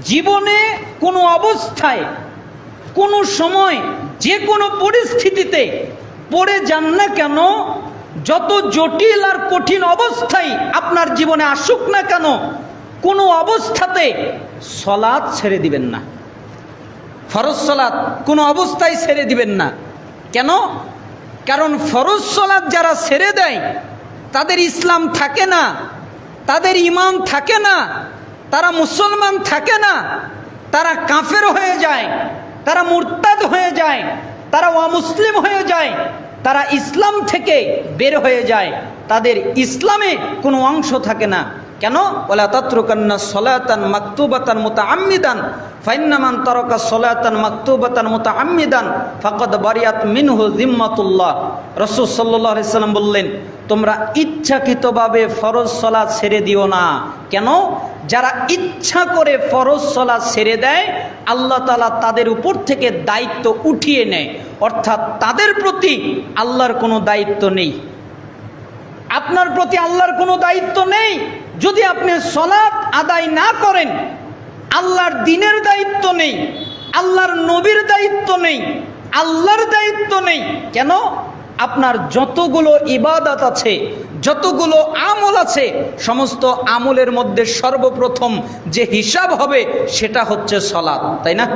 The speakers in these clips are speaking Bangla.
জীবনে কোনো অবস্থায়, কোনো সময়, যে কোনো পরিস্থিতিতে পড়ে যান না কেন, যত জটিল আর কঠিন অবস্থায় আপনার জীবনে আসুক না কেন, কোনো অবস্থাতে সলাদ ছেড়ে দিবেন না। ফরজ সলাদ কোনো অবস্থায় ছেড়ে দিবেন না। কেন? কারণ ফরজ সলাদ যারা ছেড়ে দেয়, তাদের ইসলাম থাকে না, তাদের ইমান থাকে না তারা মুসলমান থাকে না, তারা কাফের হয়ে যায়, তারা মুরতাদ হয়ে যায়, তারা অমুসলিম হয়ে যায়, তারা ইসলাম থেকে বের হয়ে যায়, তাদের ইসলামে কোনো অংশ থাকে না। কেন? ওলা তত্রকান্না সলাতান মাকতুবাতান মোতা আম্মিদান ফাইন্নামান তরকা সলাতান মাকতুবাতান মোতা আম্মিদান ফাকদ বারিয়াত মিনহু জিম্মাতুল্লাহ রসুল সাল্লাহ সাল্লাম বললেন, তোমরা ইচ্ছাকৃতভাবে ফরজ সলা ছেড়ে দিও না। কেন? যারা ইচ্ছা করে ফরজ সলা ছেড়ে দেয়, আল্লাহ তালা তাদের উপর থেকে দায়িত্ব উঠিয়ে নেয়। অর্থাৎ তাদের প্রতি আল্লাহর কোনো দায়িত্ব নেই। আপনার প্রতি আল্লাহর কোনো দায়িত্ব নেই। যদি আপনি সলাৎ আদায় না করেন, আল্লাহর দিনের দায়িত্ব নেই, আল্লাহর নবীর দায়িত্ব নেই, আল্লাহর দায়িত্ব নেই, কেন? আপনার যতগুলো ইবাদত আছে, যতগুলো আমল আছে, সমস্ত আমলের মধ্যে সর্বপ্রথম যে হিসাব হবে সেটা হচ্ছে সলাৎ, তাই না?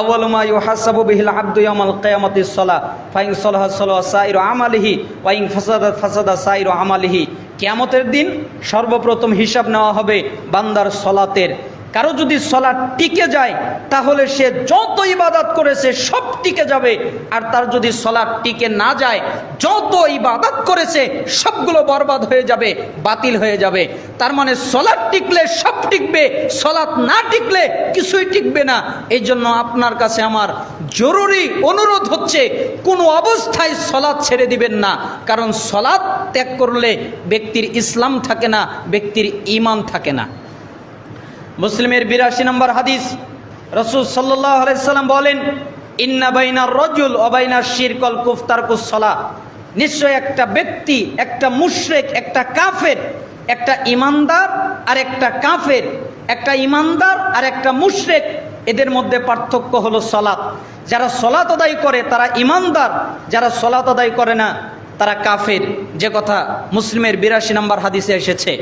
আউয়ালুমা ইউহাসাবু বিহিল আব্দু ইয়ামাল কিয়ামাতি সলা, ফাইন সলাহা সলাহা সাইরু আমালিহি ওয়াইং ফাসাদা ফাসাদা সাইরু আমালিহি। কিয়ামতের দিন সর্বপ্রথম হিসাব নেওয়া হবে বান্দার সলাতের। কারও যদি সলাৎ টিকে যায়, তাহলে সে যত ইবাদত করেছে সব টিকে যাবে। আর তার যদি সলাৎ টিকে না যায়, যত ইবাদত করেছে সবগুলো বরবাদ হয়ে যাবে, বাতিল হয়ে যাবে। তার মানে সলাৎ টিকলে সব টিকবে, সলাৎ না টিকলে কিছুই টিকবে না। এই জন্য আপনার কাছে আমার জরুরি অনুরোধ হচ্ছে, কোনো অবস্থায় সলাৎ ছেড়ে দিবেন না। কারণ সলাৎ ত্যাগ করলে ব্যক্তির ইসলাম থাকে না, ব্যক্তির ইমান থাকে না। মুসলিমের বিরাশি নম্বর হাদিস। রসুল সাল্লাহ আলাইসাল্লাম বলেন, ইন্না বাইনা রজুল অবাইনা শিরকল কুফতার কুসলা নিশ্চয় একটা ব্যক্তি, একটা মুশরেক, একটা কাফের, একটা ইমানদার আর একটা কাফের, একটা ইমানদার আর একটা মুশরেক, এদের মধ্যে পার্থক্য হলো সলাৎ যারা সলাৎ আদায় করে, তারা ইমানদার, যারা সলাৎ আদায় করে না, তারা কাফের। যে কথা মুসলিমের বিরাশি নম্বর হাদিসে এসেছে।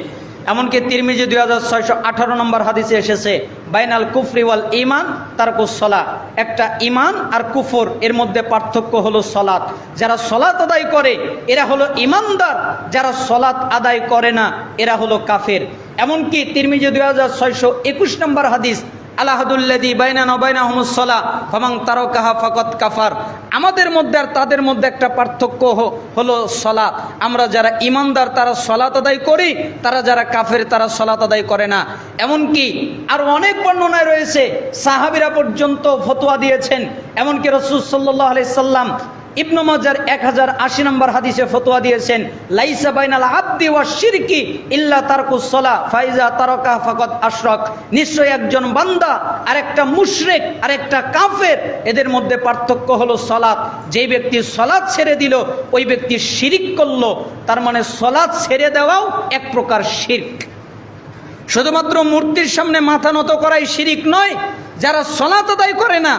এমনকি তিরমিজি দুই হাজার ছয়শো আঠারো নম্বর হাদিসে এসেছে, বাইনাল কুফরি ওয়াল ইমান তারকু সলা। একটা ইমান আর কুফর, এর মধ্যে পার্থক্য হলো সলাৎ। যারা সলাৎ আদায় করে, এরা হলো ইমানদার যারা সলাৎ আদায় করে না, এরা হলো কাফের। এমনকি তিরমিজি দুই হাজার ছয়শো একুশ নম্বর হাদিস আলাহাদুল্লাদি বাইনা নবাইনা হমুসলা ফমাং তারকাহা ফকত কাফার। আমাদের মধ্যে আর তাদের মধ্যে একটা পার্থক্য হলো সলাৎ। আমরা যারা ইমানদার, তারা সলা আদায় করি, তারা যারা কাফের, তারা সলাত আদায় করে না। এমনকি আর অনেক বর্ণনায় রয়েছে, সাহাবিরা পর্যন্ত ফতোয়া দিয়েছেন। এমনকি রসুল সাল্লাহ আলি সাল্লাম ইবনু মাজার এক হাজার আশি নম্বর হাদিসে ফতোয়া দিয়েছেন, লাইসা বাইনাল আব্দি ওয়া শিরকি ইল্লা তারকুস সলা, ফাইজা তারকা ফাকত আশরক। নিশ্চয় একজন বান্দা আর একটা মুশরেক আর একটা কাফের, এদের মধ্যে পার্থক্য হলো সলাৎ। যেই ব্যক্তি সলাৎ ছেড়ে দিল, ওই ব্যক্তি শিরিক করল। তার মানে সলাৎ ছেড়ে দেওয়াও এক প্রকার শির্ক। শুধুমাত্র মূর্তির সামনে মাথা নত করাই শিরিক নয়, যারা সলাত আদায় করে না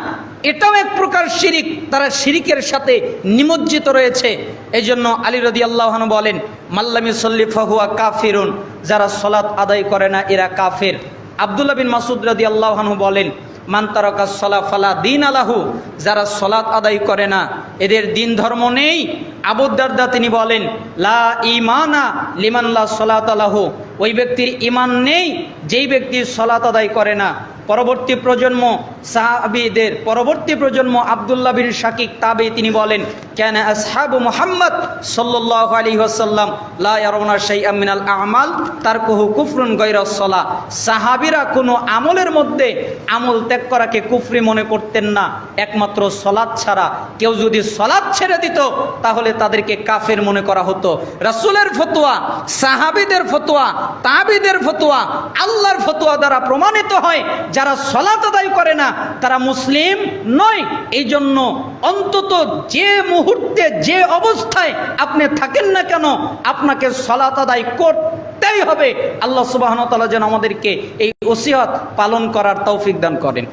এটাও এক প্রকার শিরিক। তারা শিরিকের সাথে নিমজ্জিত রয়েছে। এই জন্য আলী রদি আল্লাহন বলেন মাল্লামি সল্লি ফাহুয়া কাফিরুন যারা সলাৎ আদায় করে না, এরা কাফের। আবদুল্লা বিন মাসুদ রদি আল্লাহন বলেন মান্তারকা সলা ফালা দিন আলাহু যারা সলাৎ আদায় করে না এদের দিন ধর্ম নেই। আবুদ্দারদা তিনি বলেন, লা ইমানা লিমান্লা সলাত আলাহু ওই ব্যক্তির ইমান নেই, যেই ব্যক্তি সলাত আদায় করে না। পরবর্তী প্রজন্ম সাহাবিদের, পরবর্তী প্রজন্ম আবদুল্লাহ বিন শাকিক তাবে তিনি বলেন, কেন আসহাবু মোহাম্মদ সাল্লাহ আলী ওসাল্লাম লা ইয়ারুনা শাইআম মিনাল আমাল তার কুহু কুফরুন গৈরসলা সাহাবিরা কোনো আমলের মধ্যে আমল ত্যাগ করাকে কুফরি মনে করতেন না। একমাত্র সলাদ ছাড়া কেউ যদি সলাদ ছেড়ে দিত, তাহলে তাদেরকে কাফের মনে করা হতো। রাসূলের ফতোয়া, সাহাবিদের ফতোয়া, তাবিদের ফতোয়া, আল্লাহর ফতোয়া দ্বারা প্রমাণিত হয়, যারা সলাত আদায় করে না, তারা মুসলিম নয়। এই জন্য অন্তত যে মুহূর্তে, যে অবস্থায় আপনি থাকেন না কেন, আপনাকে সলাত আদায় করতেই হবে। আল্লাহ সুবাহন তালা যেন আমাদেরকে এই ওসিয়ত পালন করার তৌফিক দান করেন।